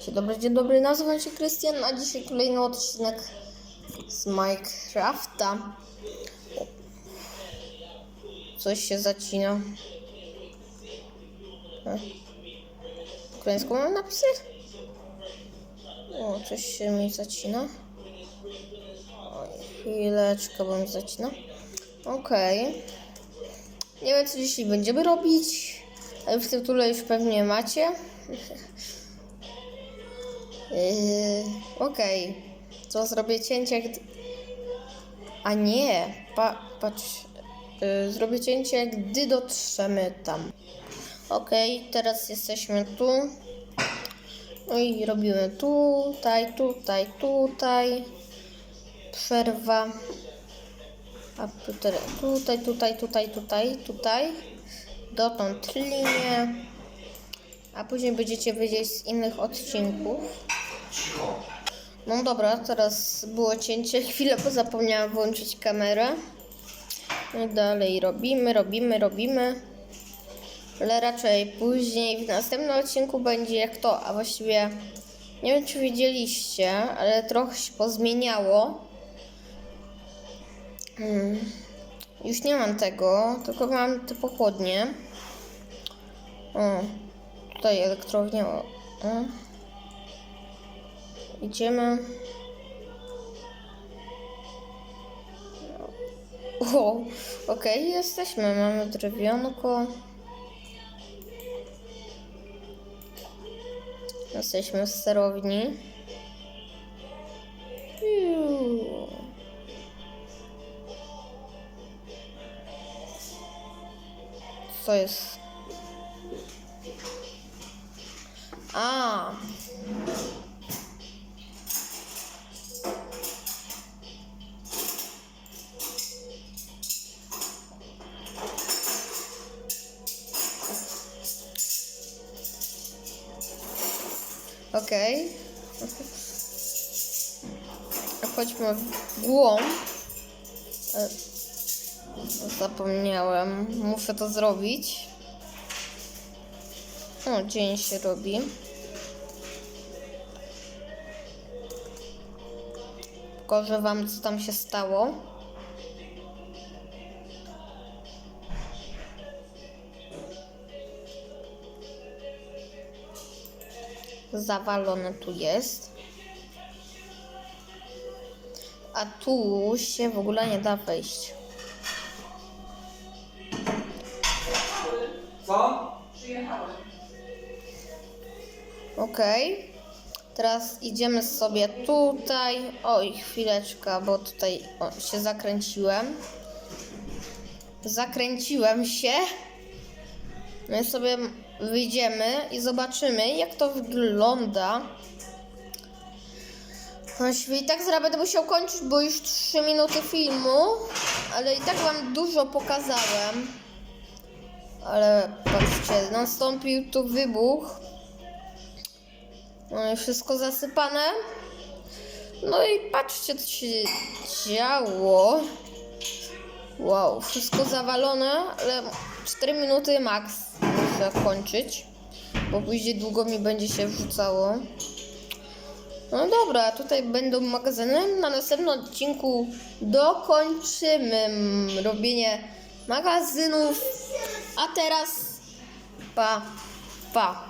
Dzień dobry, dzień dobry, nazywam się Krystian, a dzisiaj kolejny odcinek z Minecrafta. Coś się zacina. E. Po ukraińsku mam napisy? O, coś się mi zacina. Oj, chwileczkę, bo mi zacina. Okej. Nie wiem, co dzisiaj będziemy robić, ale w tytule już pewnie macie. Yy, Okej. Co zrobię cięcie. A nie, pa, patrz. Yy, zrobię cięcie, gdy dotrzemy tam. Okej, teraz jesteśmy tu. No i robimy tutaj, tutaj, tutaj. Przerwa. A tutaj, tutaj, tutaj, tutaj, tutaj, tutaj. Dotąd linię. A później będziecie wiedzieć z innych odcinków. No dobra, teraz było cięcie. Chwilę, bo zapomniałam włączyć kamerę. No i dalej robimy, robimy, robimy. Ale raczej później w następnym odcinku będzie jak to, a właściwie nie wiem czy widzieliście, ale trochę się pozmieniało. Hmm. Już nie mam tego, tylko mam te pochodnie. O, tutaj elektrownia. O, o. Idziemy. O, okej, jesteśmy. Mamy drewionko. Jesteśmy w sterowni. Co jest? A. Okej. Chodźmy w głąb. E, Zapomniałem. Muszę to zrobić. O, dzień się robi. Pokażę wam, co tam się stało. Zawalone tu jest. A tu się w ogóle nie da wejść. Co? Okej. Teraz idziemy sobie tutaj. Oj, chwileczka, bo tutaj o, się zakręciłem. Zakręciłem się. My sobie wyjdziemy i zobaczymy, jak to wygląda. I tak zaraz będę musiał kończyć, bo już 3 minuty filmu, ale i tak wam dużo pokazałem. Ale patrzcie, nastąpił tu wybuch. No i wszystko zasypane. No i patrzcie, co się działo. Wow, wszystko zawalone, ale 4 minuty max muszę kończyć, bo później długo mi będzie się wrzucało. No dobra, tutaj będą magazyny. Na następnym odcinku dokończymy robienie magazynów. A teraz pa, pa.